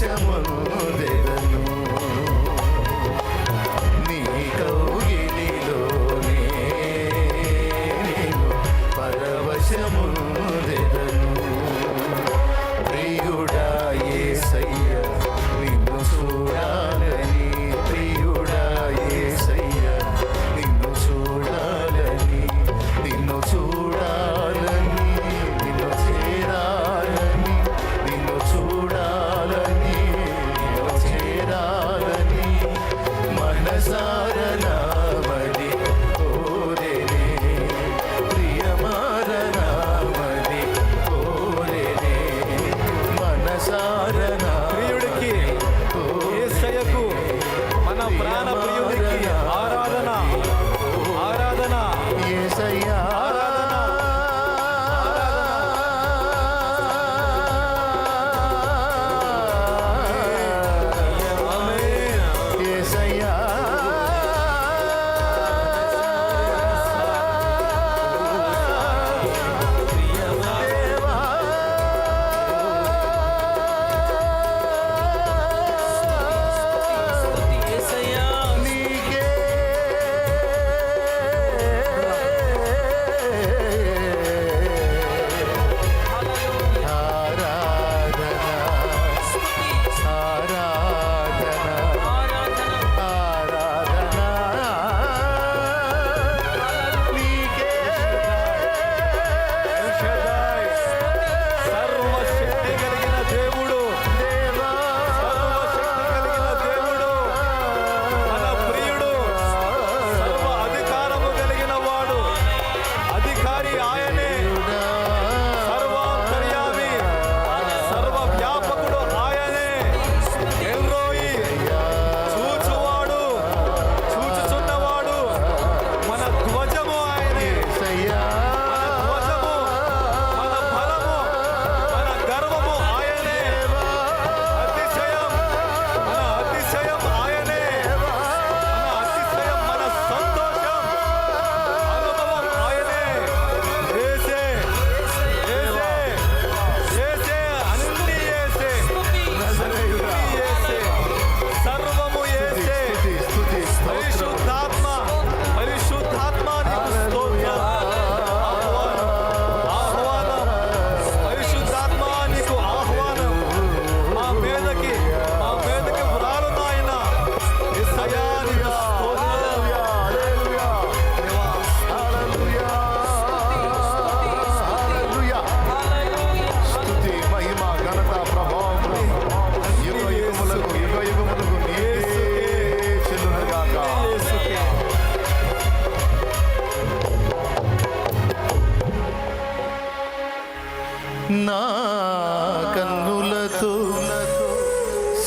శమను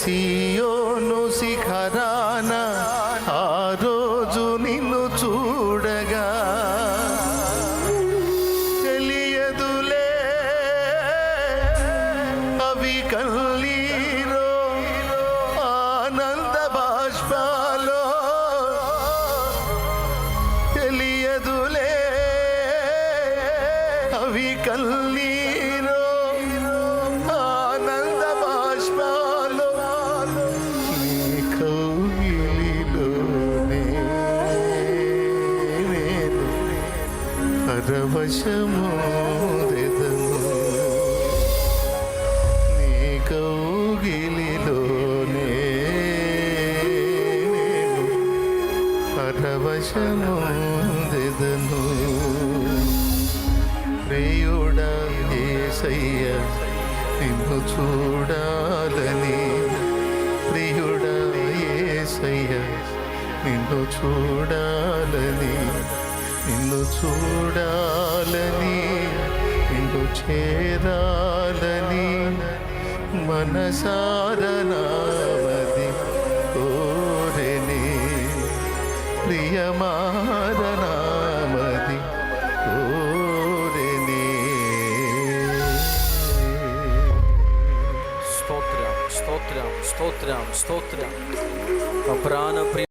సియోను శిఖరాన ఆ రోజు నిన్ను చూడగా తెలియదులే. అవి కల్లీరో ఆనంద బాష్పాలో తెలియదులే. అవి కల్లీరో వశమోదితము నీ కౌగిలిలోనే పరవశమోదితను ప్రేయుడ ఏసయ్య నిన్ను చూడాలని. ప్రియుడ ఏసయ్య నిన్ను చూడాలని. నిన్ను చూడాలని నిన్ను చేరాలని మనసారనామది కోరిని ప్రియమారనామది కోరిని స్తోత్ర స్తోత్ర స్తోత్ర స్తోత్రం. ప్రాణ